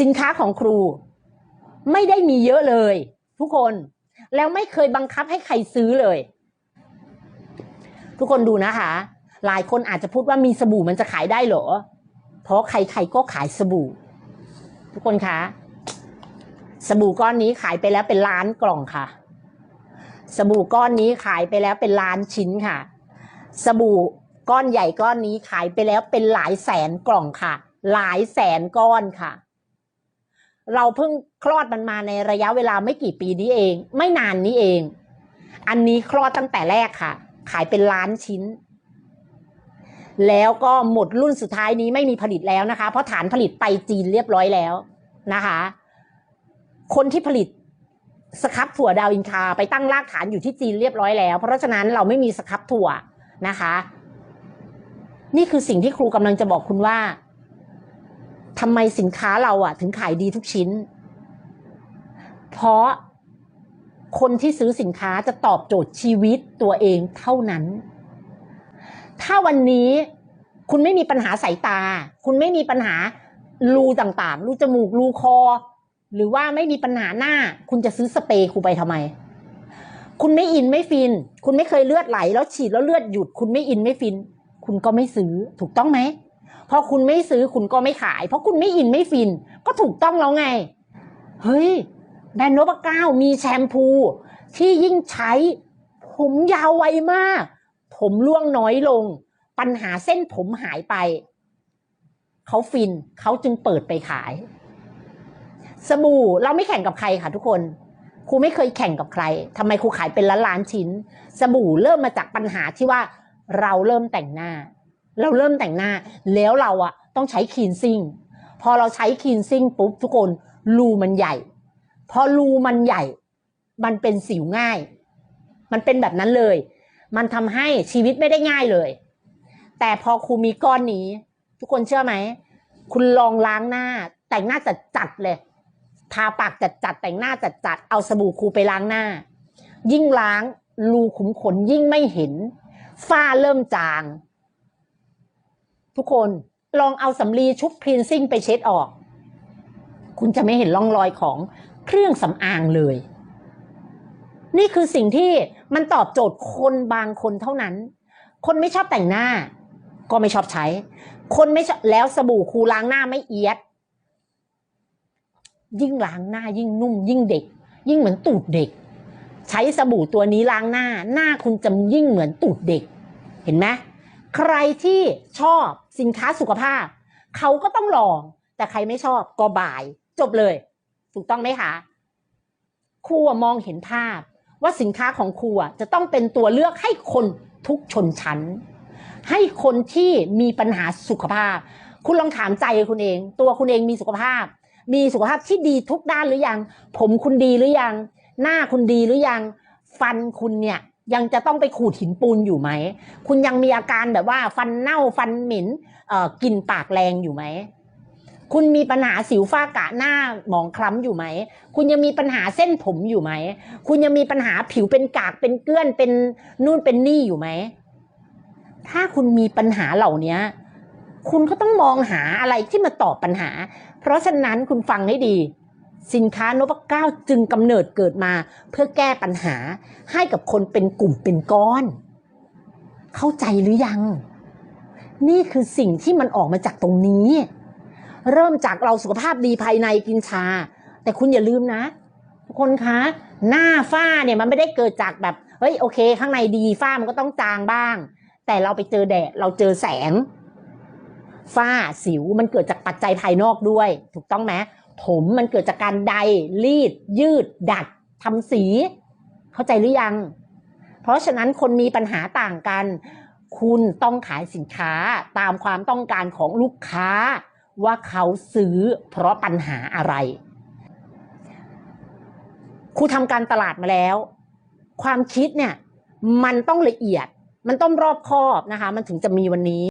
สินค้าของครู ไม่ได้มีเยอะเลย ทุกคนแล้วไม่เคยบังคับให้ใครซื้อเลย ทุกคนดูนะคะ หลายคนอาจจะพูดว่ามีสบู่มันจะขายได้เหรอ เพราะใครๆก็ขายสบู่ ทุกคนคะสบู่ก้อนนี้ขายไปแล้วเป็นล้านกล่องค่ะ สบู่ก้อนนี้ขายไปแล้วเป็นล้านชิ้นค่ะ สบู่ก้อนใหญ่ก้อนนี้ขายไปแล้วเป็นหลายแสนกล่องค่ะ หลายแสนก้อนค่ะ เราเพิ่งคลอดมันมาในระยะเวลาไม่กี่ปีนี้เอง ไม่นานนี้เอง อันนี้คลอดตั้งแต่แรกค่ะ ขายเป็นล้านชิ้น แล้วก็หมดรุ่นสุดท้ายนี้ไม่มีผลิตแล้วนะคะ เพราะฐานผลิตไปจีนเรียบร้อยแล้วนะคะ คนที่ผลิตสครับถั่วดาวอินคาไปตั้งรากฐานอยู่ที่จีนเรียบร้อยแล้ว เพราะฉะนั้นเราไม่มีสครับถั่วนะคะ นี่คือสิ่งที่ครูกำลังจะบอกคุณว่า ทำไมสินค้าเราอะถึงขายดีทุกชิ้น เพราะคนที่ซื้อสินค้าจะตอบโจทย์ชีวิตตัวเองเท่านั้น ถ้าวันนี้คุณไม่มีปัญหาสายตา คุณไม่มีปัญหารูต่างๆ รูจมูก รูคอ หรือว่าไม่มีปัญหาหน้า คุณจะซื้อสเปรย์ครูไปทำไม คุณไม่อินไม่ฟิน คุณไม่เคยเลือดไหล แล้วฉีดแล้วเลือดหยุด คุณไม่อินไม่ฟิน คุณก็ไม่ซื้อ ถูกต้องไหม พอคุณไม่ซื้อคุณก็ไม่ขาย เพราะคุณไม่อินไม่ฟิน ก็ถูกต้องแล้วไง เฮ้ยแบรนด์โนบะเก้ามีแชมพู ที่ยิ่งใช้ ผมยาวไวมาก ผมร่วงน้อยลง ปัญหาเส้นผมหายไป เขาฟินเขาจึงเปิดไปขาย สบู่เราไม่แข่งกับใครค่ะทุกคนครูไม่เคยแข่งกับใครทำไมครูขายเป็นล้านล้านชิ้น สบู่เริ่มมาจากปัญหาที่ว่าเราเริ่มแต่งหน้า เราเริ่มแต่งหน้า แล้วเราอะต้องใช้คีนซิ่ง พอเราใช้คีนซิ่งปุ๊บทุกคนรูมันใหญ่ พอรูมันใหญ่ มันเป็นสิวง่าย มันเป็นแบบนั้นเลย มันทำให้ชีวิตไม่ได้ง่ายเลย แต่พอครูมีก้อนนี้ ทุกคนเชื่อไหม คุณลองล้างหน้า แต่งหน้าจัดจัดเลย ทาปากจัดจัดแต่งหน้าจัดจัดเอาสบู่ครูไปล้างหน้า ยิ่งล้างรูขุมขนยิ่งไม่เห็น ฝ้าเริ่มจาง ทุกคนลองเอาสำลีชุบคลีนซิ่งไปเช็ดออก คุณจะไม่เห็นร่องรอยของเครื่องสำอางเลย นี่คือสิ่งที่มันตอบโจทย์คนบางคนเท่านั้น คนไม่ชอบแต่งหน้า ก็ไม่ชอบใช้ คนไม่ชอบแล้วสบู่ครูล้างหน้าไม่เอียด ยิ่งล้างหน้ายิ่งนุ่ม ยิ่งเด็ก ยิ่งเหมือนตูดเด็ก ใช้สบู่ตัวนี้ล้างหน้า หน้าคุณจะยิ่งเหมือนตูดเด็ก เห็นไหม ใครที่ชอบสินค้าสุขภาพ เขาก็ต้องลอง แต่ใครไม่ชอบก็บาย จบเลย ถูกต้องไหมคะครูมองเห็นภาพ ว่าสินค้าของครูจะต้องเป็นตัวเลือกให้คนทุกชนชั้น ให้คนที่มีปัญหาสุขภาพ คุณลองถามใจคุณเอง ตัวคุณเองมีสุขภาพ มีสุขภาพที่ดีทุกด้านหรือยัง ผมคุณดีหรือยัง หน้าคุณดีหรือยัง ฟันคุณเนี่ย ยังจะต้องไปขูดหินปูนอยู่ไหม คุณยังมีอาการแบบว่าฟันเน่าฟันเหม็นเอ่อกลิ่นปากแรงอยู่ไหม คุณมีปัญหาสิวฝ้ากระหน้าหมองคล้ำอยู่ไหม คุณยังมีปัญหาเส้นผมอยู่ไหม คุณยังมีปัญหาผิวเป็นกากเป็นเกลื้อนเป็นนู่นเป็นนี่อยู่ไหม ถ้าคุณมีปัญหาเหล่านี้คุณก็ต้องมองหาอะไรที่มาตอบปัญหา เพราะฉะนั้นคุณฟังให้ดี สินค้านพเก้าจึงกำเนิดเกิดมาเพื่อแก้ปัญหาให้กับคนเป็นกลุ่มเป็นก้อน เข้าใจหรือยัง นี่คือสิ่งที่มันออกมาจากตรงนี้ เริ่มจากเราสุขภาพดีภายในกินชา แต่คุณอย่าลืมนะทุกคนคะ หน้าฝ้าเนี่ยมันไม่ได้เกิดจากแบบเฮ้ยโอเค ข้างในดีฝ้ามันก็ต้องจางบ้าง แต่เราไปเจอแดดเราเจอแสงฝ้าสิวมันเกิดจากปัจจัยภายนอกด้วย ถูกต้องไหม ผมมันเกิดจากการใดรีด ยืด ดัดทำสี เข้าใจหรือยัง เพราะฉะนั้นคนมีปัญหาต่างกัน คุณต้องขายสินค้าตามความต้องการของลูกค้า ว่าเขาซื้อเพราะปัญหาอะไรครูทำการตลาดมาแล้ว ความคิดเนี่ย มันต้องละเอียด มันต้องรอบคอบนะคะ มันถึงจะมีวันนี้